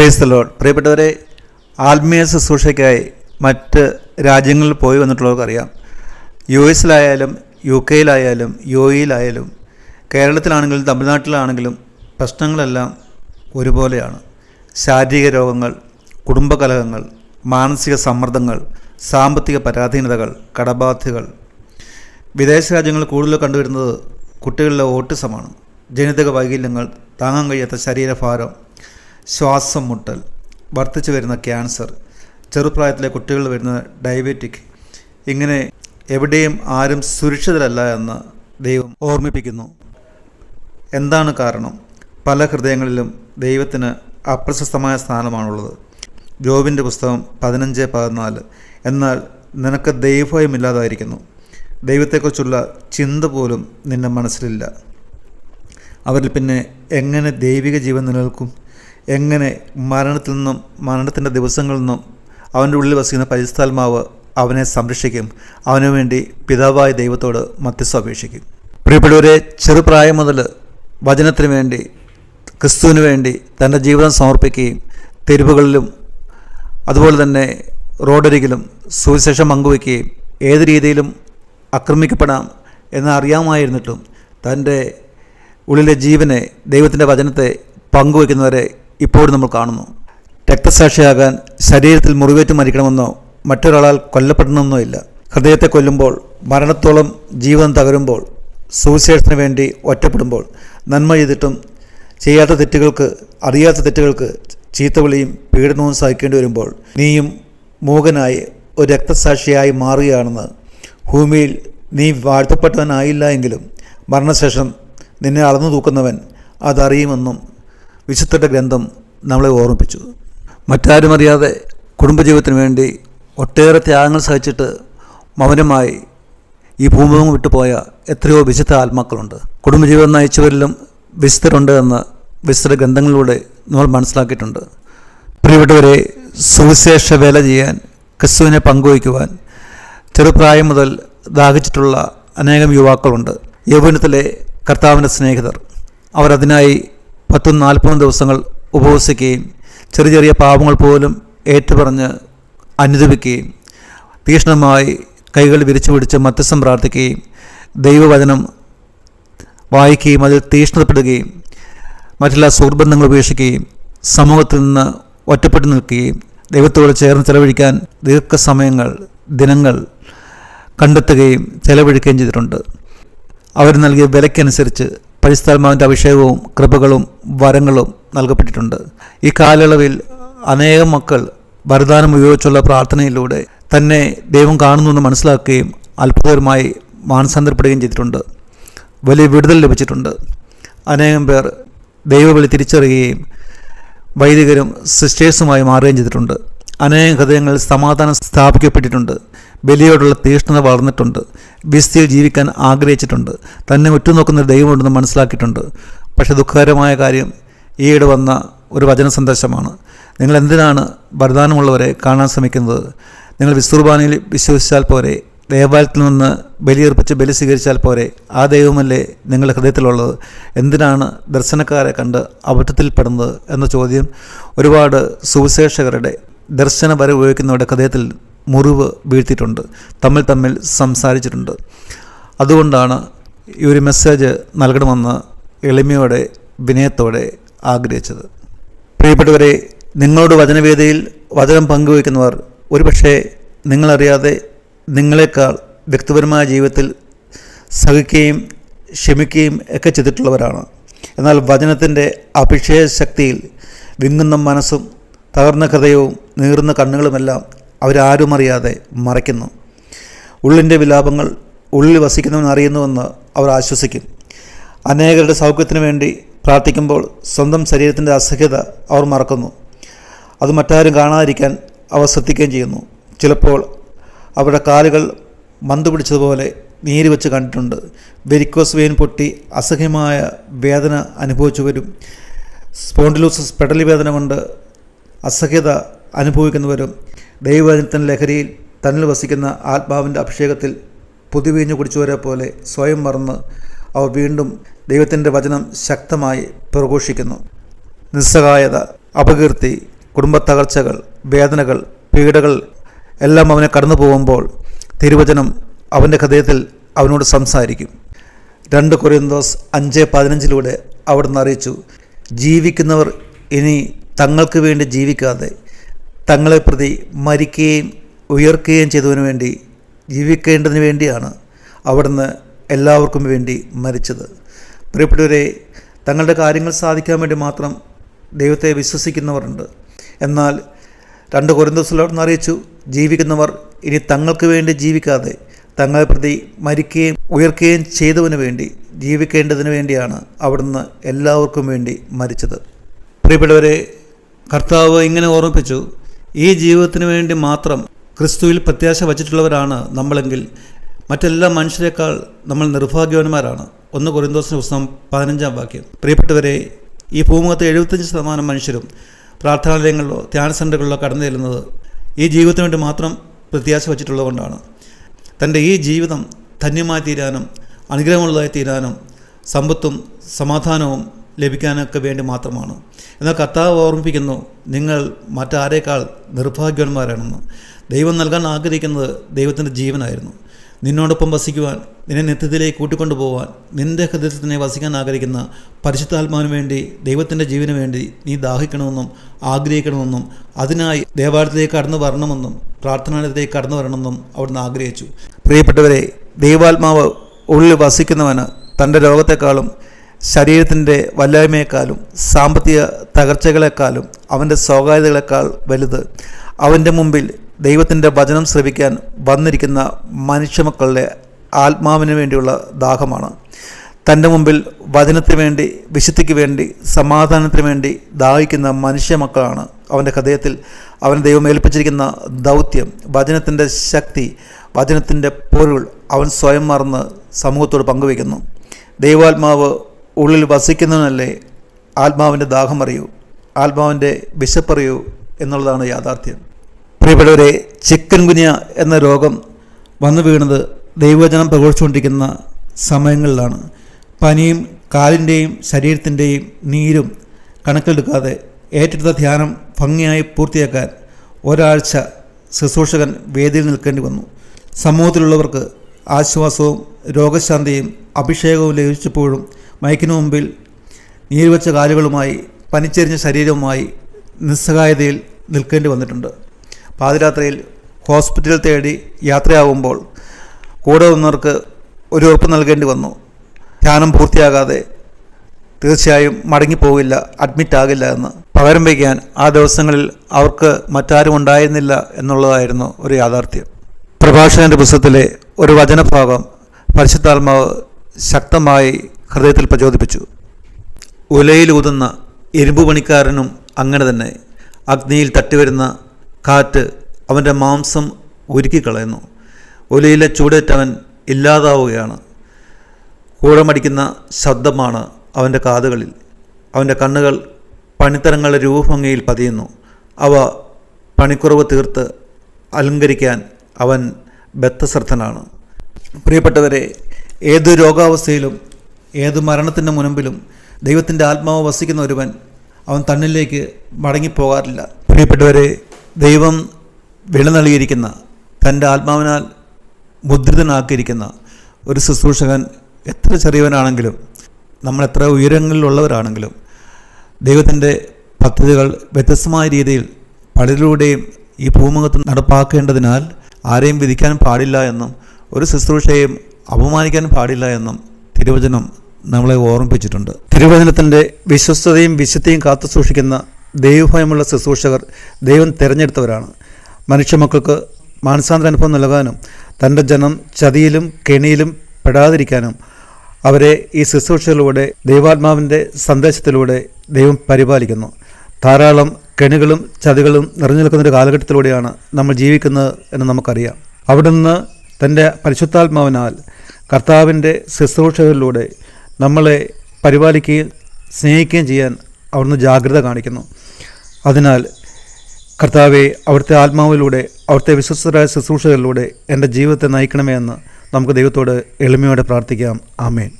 Praise load പ്രിയപ്പെട്ടവരെ ആത്മീയ ശുശ്രൂഷയ്ക്കായി മറ്റ് രാജ്യങ്ങളിൽ പോയി വന്നിട്ടുള്ളവർക്കറിയാം. യു എസിലായാലും യു കെയിലായാലും യു എയിലായാലും കേരളത്തിലാണെങ്കിലും തമിഴ്നാട്ടിലാണെങ്കിലും പ്രശ്നങ്ങളെല്ലാം ഒരുപോലെയാണ്. ശാരീരിക രോഗങ്ങൾ കുടുംബകലഹങ്ങൾ മാനസിക സമ്മർദ്ദങ്ങൾ സാമ്പത്തിക പരാധീനതകൾ കടബാധ്യതകൾ. വിദേശ രാജ്യങ്ങളിൽ കൂടുതൽ കണ്ടുവരുന്നത് കുട്ടികളിലെ ഓട്ടിസമാണ്. ജനിതക വൈകല്യങ്ങൾ താങ്ങാൻ കഴിയാത്ത ശരീരഭാരം ശ്വാസം മുട്ടൽ വർദ്ധിച്ചു വരുന്ന ക്യാൻസർ ചെറുപ്രായത്തിലെ കുട്ടികളിൽ വരുന്ന ഡയബറ്റിക് ഇങ്ങനെ എവിടെയും ആരും സുരക്ഷിതരല്ല എന്ന് ദൈവം ഓർമ്മിപ്പിക്കുന്നു. എന്താണ് കാരണം? പല ഹൃദയങ്ങളിലും ദൈവത്തിന് അപ്രശസ്തമായ സ്ഥാനമാണുള്ളത്. ജോബിന്റെ പുസ്തകം പതിനഞ്ച് പതിനാല് എന്നാൽ നിനക്ക് ദൈവഭയമില്ലാതായിരിക്കുന്നു. ദൈവത്തെക്കുറിച്ചുള്ള ചിന്ത പോലും നിന്റെ മനസ്സിലില്ല. അവരിൽ പിന്നെ എങ്ങനെ ദൈവിക ജീവൻ നിലനിൽക്കും? എങ്ങനെ മരണത്തിൽ നിന്നും മരണത്തിന്റെ ദിവസങ്ങളിൽ നിന്നും അവന്റെ ഉള്ളിൽ വസിക്കുന്ന പരിസ്ഥാത്മാവ് അവനെ സംരക്ഷിക്കും അവനു വേണ്ടി പിതാവായ ദൈവത്തോട് മധ്യസ്ഥ അപേക്ഷിക്കും. പ്രിയപ്പെട്ടവരെ ചെറുപ്രായം മുതൽ വചനത്തിന് വേണ്ടി ക്രിസ്തുവിന് വേണ്ടി തന്റെ ജീവിതം സമർപ്പിക്കുകയും തെരുവുകളിലും അതുപോലെ തന്നെ റോഡരികിലും സുവിശേഷം പങ്കുവയ്ക്കുകയും ഏത് രീതിയിലും ആക്രമിക്കപ്പെടാം എന്ന് അറിയാമായിരുന്നിട്ടും തന്റെ ഉള്ളിലെ ജീവനെ ദൈവത്തിന്റെ വചനത്തെ പങ്കുവയ്ക്കുന്നവരെ ഇപ്പോഴും നമ്മൾ കാണുന്നു. രക്തസാക്ഷിയാകാൻ ശരീരത്തിൽ മുറിവേറ്റ് മരിക്കണമെന്നോ മറ്റൊരാളാൽ കൊല്ലപ്പെടണമെന്നോ ഇല്ല. ഹൃദയത്തെ കൊല്ലുമ്പോൾ മരണത്തോളം ജീവൻ തകരുമ്പോൾ സുവിശേഷത്തിന് വേണ്ടി ഒറ്റപ്പെടുമ്പോൾ നന്മ ചെയ്തിട്ടും ചെയ്യാത്ത തെറ്റുകൾക്ക് അറിയാത്ത തെറ്റുകൾക്ക് ചീത്തവിളിയും പീഡനവും സഹിക്കേണ്ടി വരുമ്പോൾ നീയും മൂകനായി ഒരു രക്തസാക്ഷിയായി മാറുകയാണെന്ന് ഭൂമിയിൽ നീ വാഴ്ത്തപ്പെട്ടവനായില്ല എങ്കിലും മരണശേഷം നിന്നെ അളന്നു തൂക്കുന്നവൻ അതറിയുമെന്നും വിശുദ്ധരുടെ ഗ്രന്ഥം നമ്മളെ ഓർമ്മിപ്പിച്ചു. മറ്റാരും അറിയാതെ കുടുംബജീവിതത്തിന് വേണ്ടി ഒട്ടേറെ ത്യാഗങ്ങൾ സഹിച്ചിട്ട് മൗനമായി ഈ ഭൂമുഖം വിട്ടുപോയ എത്രയോ വിശുദ്ധ ആത്മാക്കളുണ്ട്. കുടുംബജീവിതം നയിച്ചവരിലും വിശുദ്ധരുണ്ട് എന്ന് വിശുദ്ധ ഗ്രന്ഥങ്ങളിലൂടെ നമ്മൾ മനസ്സിലാക്കിയിട്ടുണ്ട്. പ്രിയപ്പെട്ടവരെ സുവിശേഷ വേല ചെയ്യാൻ ക്രിസ്തുവിനെ പങ്കുവയ്ക്കുവാൻ ചെറുപ്രായം മുതൽ ദാഹിച്ചിട്ടുള്ള അനേകം യുവാക്കളുണ്ട്. യൗവനത്തിലെ കർത്താവിന്റെ സ്നേഹിതർ. അവരതിനായി പത്തും നാൽപ്പതും ദിവസങ്ങൾ ഉപവസിക്കുകയും ചെറിയ ചെറിയ പാപങ്ങൾ പോലും ഏറ്റുപറഞ്ഞ് അനുദപിക്കുകയും തീക്ഷ്ണമായി കൈകൾ വിരിച്ചു പിടിച്ച് മധ്യസ്ഥം പ്രാർത്ഥിക്കുകയും ദൈവവചനം വായിക്കുകയും അതിൽ തീക്ഷ്ണതപ്പെടുകയും മറ്റുള്ള സുഹൃബന്ധങ്ങൾ ഉപേക്ഷിക്കുകയും സമൂഹത്തിൽ നിന്ന് ഒറ്റപ്പെട്ടു നിൽക്കുകയും ദൈവത്തോട് ചേർന്ന് ചെലവഴിക്കാൻ ദീർഘസമയങ്ങൾ ദിനങ്ങൾ കണ്ടെത്തുകയും ചെലവഴിക്കുകയും ചെയ്തിട്ടുണ്ട്. അവർ നൽകിയ വിലയ്ക്കനുസരിച്ച് പരിസ്ഥാത്മാവിന്റെ അഭിഷേകവും കൃപകളും വരങ്ങളും നൽകപ്പെട്ടിട്ടുണ്ട്. ഈ കാലയളവിൽ അനേകം മക്കൾ വരദാനം ഉപയോഗിച്ചുള്ള പ്രാർത്ഥനയിലൂടെ തന്നെ ദൈവം കാണുന്നുവെന്ന് മനസ്സിലാക്കുകയും അത്ഭുതകരമായി മാനസാന്തരപ്പെടുകയും ചെയ്തിട്ടുണ്ട്. വലിയ വിടുതൽ ലഭിച്ചിട്ടുണ്ട്. അനേകം പേർ ദൈവവിളി തിരിച്ചറിയുകയും വൈദികരും സിസ്റ്റേഴ്സുമായി മാറുകയും ചെയ്തിട്ടുണ്ട്. അനേകം ഹൃദയങ്ങളിൽ സമാധാനം സ്ഥാപിക്കപ്പെട്ടിട്ടുണ്ട്. ബലിയോടുള്ള തീഷ്ണത വളർന്നിട്ടുണ്ട്. വിസ്തിയിൽ ജീവിക്കാൻ ആഗ്രഹിച്ചിട്ടുണ്ട്. തന്നെ ഉറ്റുനോക്കുന്ന ഒരു ദൈവമുണ്ടെന്ന് മനസ്സിലാക്കിയിട്ടുണ്ട്. പക്ഷേ ദുഃഖകരമായ കാര്യം ഈയിടെ വന്ന ഒരു വചന സന്ദേശമാണ് നിങ്ങൾ എന്തിനാണ് വരദാനമുള്ളവരെ കാണാൻ ശ്രമിക്കുന്നത്? നിങ്ങൾ വിസ്തുർബാനയിൽ വിശ്വസിച്ചാൽ പോരെ. ദേവാലയത്തിൽ നിന്ന് ബലിയർപ്പിച്ച് ബലി സ്വീകരിച്ചാൽ പോരെ. ആ ദൈവമല്ലേ നിങ്ങളുടെ ഹൃദയത്തിലുള്ളത്. എന്തിനാണ് ദർശനക്കാരെ കണ്ട് അബദ്ധത്തിൽപ്പെടുന്നത് എന്ന ചോദ്യം ഒരുപാട് സുവിശേഷകരുടെ ദർശന വരെ ഉപയോഗിക്കുന്നവരുടെ ഹൃദയത്തിൽ മുറിവ് വീഴ്ത്തിയിട്ടുണ്ട്. തമ്മിൽ തമ്മിൽ സംസാരിച്ചിട്ടുണ്ട്. അതുകൊണ്ടാണ് ഈ ഒരു മെസ്സേജ് നൽകണമെന്ന് എളിമയോടെ വിനയത്തോടെ ആഗ്രഹിച്ചത്. പ്രിയപ്പെട്ടവരെ നിങ്ങളോട് വചനവേദിയിൽ വചനം പങ്കുവയ്ക്കുന്നവർ ഒരുപക്ഷെ നിങ്ങളറിയാതെ നിങ്ങളെക്കാൾ വ്യക്തിപരമായ ജീവിതത്തിൽ സഹിക്കുകയും ക്ഷമിക്കുകയും ഒക്കെ ചെയ്തിട്ടുള്ളവരാണ്. എന്നാൽ വചനത്തിന്റെ അഭിഷേക ശക്തിയിൽ വിങ്ങുന്ന മനസ്സും തകർന്ന ഹൃദയവും നീറുന്ന കണ്ണുകളുമെല്ലാം അവരാരും അറിയാതെ മറയ്ക്കുന്നു. ഉള്ളിന്റെ വിലാപങ്ങൾ ഉള്ളിൽ വസിക്കുന്നവൻ അറിയുന്നുവെന്ന് അവർ ആശ്വസിക്കും. അനേകരുടെ സൗഖ്യത്തിന് വേണ്ടി പ്രാർത്ഥിക്കുമ്പോൾ സ്വന്തം ശരീരത്തിന്റെ അസഹ്യത അവർ മറക്കുന്നു. അത് മറ്റാരും കാണാതിരിക്കാൻ അവർ ശ്രദ്ധിക്കുകയും ചെയ്യുന്നു. ചിലപ്പോൾ അവരുടെ കാലുകൾ മന്ത് പിടിച്ചതുപോലെ നീര് വെച്ച് കണ്ടിട്ടുണ്ട്. വെരിക്കോസ് വെയിൻ പൊട്ടി അസഹ്യമായ വേദന അനുഭവിച്ചു വരും. സ്പോണ്ടിലൂസസ് പെടലി വേദന കൊണ്ട് അസഹ്യത അനുഭവിക്കുന്നവരും ദൈവവചനത്തിന്റെ ലഹരിയിൽ തന്നിൽ വസിക്കുന്ന ആത്മാവിന്റെ അഭിഷേകത്തിൽ പുതുവീഞ്ഞു കുടിച്ചവരെ പോലെ സ്വയം മറന്ന് അവ വീണ്ടും ദൈവത്തിന്റെ വചനം ശക്തമായി പ്രഘോഷിക്കുന്നു. നിസ്സഹായത അപകീർത്തി കുടുംബത്തകർച്ചകൾ വേദനകൾ പീഡകൾ എല്ലാം അവനെ കടന്നു പോകുമ്പോൾ തിരുവചനം അവന്റെ ഹൃദയത്തിൽ അവനോട് സംസാരിക്കും. രണ്ട് കൊറിയന്തോസ് അഞ്ച് പതിനഞ്ചിലൂടെ അവിടുന്ന് അറിയിച്ചു ജീവിക്കുന്നവർ ഇനി തങ്ങൾക്ക് വേണ്ടി ജീവിക്കാതെ തങ്ങളെ പ്രതി മരിക്കുകയും ഉയർക്കുകയും ചെയ്തതിനു വേണ്ടി ജീവിക്കേണ്ടതിന് വേണ്ടിയാണ് അവിടുന്ന് എല്ലാവർക്കും വേണ്ടി മരിച്ചത്. പ്രിയപ്പെട്ടവരെ തങ്ങളുടെ കാര്യങ്ങൾ സാധിക്കാൻ വേണ്ടി മാത്രം ദൈവത്തെ വിശ്വസിക്കുന്നവരുണ്ട്. എന്നാൽ രണ്ട് കൊരിന്തോസിലോട് അറിയിച്ചു ജീവിക്കുന്നവർ ഇനി തങ്ങൾക്ക് വേണ്ടി ജീവിക്കാതെ തങ്ങളെ പ്രതി മരിക്കുകയും ഉയർക്കുകയും ചെയ്തവന് വേണ്ടി ജീവിക്കേണ്ടതിന് വേണ്ടിയാണ് അവിടുന്ന് എല്ലാവർക്കും വേണ്ടി മരിച്ചത്. പ്രിയപ്പെട്ടവരെ കർത്താവ് ഇങ്ങനെ ഓർമ്മിപ്പിച്ചു ഈ ജീവിതത്തിന് വേണ്ടി മാത്രം ക്രിസ്തുവിൽ പ്രത്യാശ വച്ചിട്ടുള്ളവരാണ് നമ്മളെങ്കിൽ മറ്റെല്ലാ മനുഷ്യരെക്കാൾ നമ്മൾ നിർഭാഗ്യവാന്മാരാണ്. ഒന്ന് കൊറിന്തോസിന് പുസ്തകം പതിനഞ്ചാം വാക്യം. പ്രിയപ്പെട്ടവരെ ഈ ഭൂമുഖത്തെ എഴുപത്തഞ്ച് ശതമാനം മനുഷ്യരും പ്രാർത്ഥനാലയങ്ങളിലോ ധ്യാന സെന്ററുകളിലോ കടന്നു ചെല്ലുന്നത് ഈ ജീവിതത്തിന് വേണ്ടി മാത്രം പ്രത്യാശ വച്ചിട്ടുള്ളതുകൊണ്ടാണ്. തന്റെ ഈ ജീവിതം ധന്യമായി തീരാനും അനുഗ്രഹമുള്ളതായി തീരാനും സമ്പത്തും സമാധാനവും ലഭിക്കാനൊക്കെ വേണ്ടി മാത്രമാണ്. എന്നാൽ കർത്താവ് ഓർമ്മിപ്പിക്കുന്നു നിങ്ങൾ മറ്റാരേക്കാൾ നിർഭാഗ്യവാന്മാരാണെന്ന്. ദൈവം നൽകാൻ ആഗ്രഹിക്കുന്നത് ദൈവത്തിന്റെ ജീവനായിരുന്നു. നിന്നോടൊപ്പം വസിക്കുവാൻ നിന്നെ നിത്യത്തിലേക്ക് കൂട്ടിക്കൊണ്ടു പോകാൻ നിന്റെ ഹൃദയത്തിൽ തന്നെ വസിക്കാൻ ആഗ്രഹിക്കുന്ന പരിശുദ്ധാത്മാവിന് വേണ്ടി ദൈവത്തിന്റെ ജീവന് വേണ്ടി നീ ദാഹിക്കണമെന്നും ആഗ്രഹിക്കണമെന്നും അതിനായി ദേവാലയത്തിലേക്ക് കടന്നു വരണമെന്നും പ്രാർത്ഥനാലയത്തിലേക്ക് കടന്നു വരണമെന്നും അവിടുന്ന് ആഗ്രഹിച്ചു. പ്രിയപ്പെട്ടവരെ ദൈവാത്മാവ് ഉള്ളിൽ വസിക്കുന്നവന് തന്റെ രോഗത്തെക്കാളും ശരീരത്തിന്റെ വല്ലായ്മയെക്കാളും സാമ്പത്തിക തകർച്ചകളെക്കാളും അവന്റെ സ്വകാര്യതകളെക്കാൾ വലുത്. അവന്റെ മുമ്പിൽ ദൈവത്തിന്റെ വചനം ശ്രവിക്കാൻ വന്നിരിക്കുന്ന മനുഷ്യമക്കളുടെ ആത്മാവിന് വേണ്ടിയുള്ള ദാഹമാണ്. തന്റെ മുമ്പിൽ വചനത്തിന് വേണ്ടി വിശുദ്ധിക്ക് വേണ്ടി സമാധാനത്തിന് വേണ്ടി ദാഹിക്കുന്ന മനുഷ്യമക്കളാണ് അവന്റെ ഹൃദയത്തിൽ അവൻ ദൈവം ഏൽപ്പിച്ചിരിക്കുന്ന ദൗത്യം വചനത്തിന്റെ ശക്തി വചനത്തിന്റെ പൊരുൾ അവൻ സ്വയം മറന്ന് സമൂഹത്തോട് പങ്കുവയ്ക്കുന്നു. ദൈവാത്മാവ് ഉള്ളിൽ വസിക്കുന്നതിനല്ലേ ആത്മാവിന്റെ ദാഹം അറിയൂ ആത്മാവിന്റെ വിശപ്പറിയൂ എന്നുള്ളതാണ് യാഥാർത്ഥ്യം. പ്രിയപ്പെട്ടവരെ ചിക്കൻ ഗുനിയ എന്ന രോഗം വന്നു വീണത് ദൈവവചനം പ്രകോഷിച്ചുകൊണ്ടിരിക്കുന്ന സമയങ്ങളിലാണ്. പനിയും കാലിന്റെയും ശരീരത്തിന്റെയും നീരും കണക്കിലെടുക്കാതെ ഏറ്റെടുത്ത ധ്യാനം ഭംഗിയായി പൂർത്തിയാക്കാൻ ഒരാഴ്ച ശുശ്രൂഷകൻ വേദിയിൽ നിൽക്കേണ്ടി വന്നു. സമൂഹത്തിലുള്ളവർക്ക് ആശ്വാസവും രോഗശാന്തിയും അഭിഷേകവും ലഭിച്ചപ്പോഴും മയക്കിനു മുമ്പിൽ നീരുവച്ച കാലുകളുമായി പനിച്ചെറിഞ്ഞ ശരീരവുമായി നിസ്സഹായതയിൽ നിൽക്കേണ്ടി വന്നിട്ടുണ്ട്. പാതിരാത്രിയിൽ ഹോസ്പിറ്റൽ തേടി യാത്രയാകുമ്പോൾ കൂടെ വന്നവർക്ക് ഒരു ഉറപ്പ് നൽകേണ്ടി വന്നു. ധ്യാനം പൂർത്തിയാകാതെ തീർച്ചയായും മടങ്ങിപ്പോകില്ല അഡ്മിറ്റ് ആകില്ല എന്ന്. പകരം വയ്ക്കാൻ ആ ദിവസങ്ങളിൽ അവർക്ക് മറ്റാരും ഉണ്ടായിരുന്നില്ല എന്നുള്ളതായിരുന്നു ഒരു യാഥാർത്ഥ്യം. പ്രഭാഷകന്റെ പുസ്തകത്തിലെ ഒരു വചനഭാഗം പരിശുദ്ധാത്മാവ് ശക്തമായി ഹൃദയത്തിൽ പ്രചോദിപ്പിച്ചു. ഉലയിലൂതുന്ന ഇരുമ്പ് പണിക്കാരനും അങ്ങനെ തന്നെ. അഗ്നിയിൽ തട്ടിവരുന്ന കാറ്റ് അവന്റെ മാംസം ഉരുക്കിക്കളയുന്നു. ഒലയിലെ ചൂടേറ്റവൻ ഇല്ലാതാവുകയാണ്. കൂടമടിക്കുന്ന ശബ്ദമാണ് അവന്റെ കാതുകളിൽ. അവന്റെ കണ്ണുകൾ പണിത്തരങ്ങളുടെ രൂപഭംഗിയിൽ പതിയുന്നു. അവ പണിക്കുറവ് തീർത്ത് അലങ്കരിക്കാൻ അവൻ ബദ്ധശ്രദ്ധനാണ് പ്രിയപ്പെട്ടവരെ ഏത് രോഗാവസ്ഥയിലും ഏത് മരണത്തിന്റെ മുൻപിലും ദൈവത്തിന്റെ ആത്മാവ് വസിക്കുന്ന ഒരുവൻ അവൻ തന്നിലേക്ക് മടങ്ങിപ്പോകാറില്ല. പ്രിയപ്പെട്ടവരെ ദൈവം വിള നൽകിയിരിക്കുന്ന തന്റെ ആത്മാവിനാൽ മുദ്രിതനാക്കിയിരിക്കുന്ന ഒരു ശുശ്രൂഷകൻ എത്ര ചെറിയവനാണെങ്കിലും നമ്മൾ എത്ര ഉയരങ്ങളിലുള്ളവരാണെങ്കിലും ദൈവത്തിന്റെ പദ്ധതികൾ വ്യത്യസ്തമായ രീതിയിൽ പലരിലൂടെയും ഈ ഭൂമുഖത്ത് നടപ്പാക്കേണ്ടതിനാൽ ആരെയും വിധിക്കാൻ പാടില്ല എന്നും ഒരു ശുശ്രൂഷയെയും അപമാനിക്കാൻ പാടില്ല എന്നും തിരുവചനം നമ്മളെ ഓർമ്മിപ്പിച്ചിട്ടുണ്ട്. തിരുവചനത്തിന്റെ വിശ്വസ്തതയും വിശുദ്ധിയും കാത്തു സൂക്ഷിക്കുന്ന ദൈവഭയമുള്ള ശുശ്രൂഷകർ ദൈവം തിരഞ്ഞെടുത്തവരാണ്. മനുഷ്യമക്കൾക്ക് മാനസാന്തര അനുഭവം നൽകാനും തന്റെ ജനം ചതിയിലും കെണിയിലും പെടാതിരിക്കാനും അവരെ ഈ ശുശ്രൂഷയിലൂടെ ദൈവാത്മാവിന്റെ സന്ദേശത്തിലൂടെ ദൈവം പരിപാലിക്കുന്നു. ധാരാളം കെണികളും ചതികളും നിറഞ്ഞു നിൽക്കുന്ന ഒരു കാലഘട്ടത്തിലൂടെയാണ് നമ്മൾ ജീവിക്കുന്നത് എന്ന് നമുക്കറിയാം. അവിടുന്ന് തന്റെ പരിശുദ്ധാത്മാവിനാൽ കർത്താവിന്റെ ശുശ്രൂഷകളിലൂടെ നമ്മളെ പരിപാലിക്കുകയും സ്നേഹിക്കുകയും ചെയ്യാൻ അവിടുന്ന് ജാഗ്രത കാണിക്കുന്നു. അതിനാൽ കർത്താവെ അവിടുത്തെ ആത്മാവിലൂടെ അവിടുത്തെ വിശ്വസ്തരായ ശുശ്രൂഷകളിലൂടെ എന്റെ ജീവിതത്തെ നയിക്കണമേ എന്ന് നമുക്ക് ദൈവത്തോട് എളിമയോടെ പ്രാർത്ഥിക്കാം. ആമേൻ.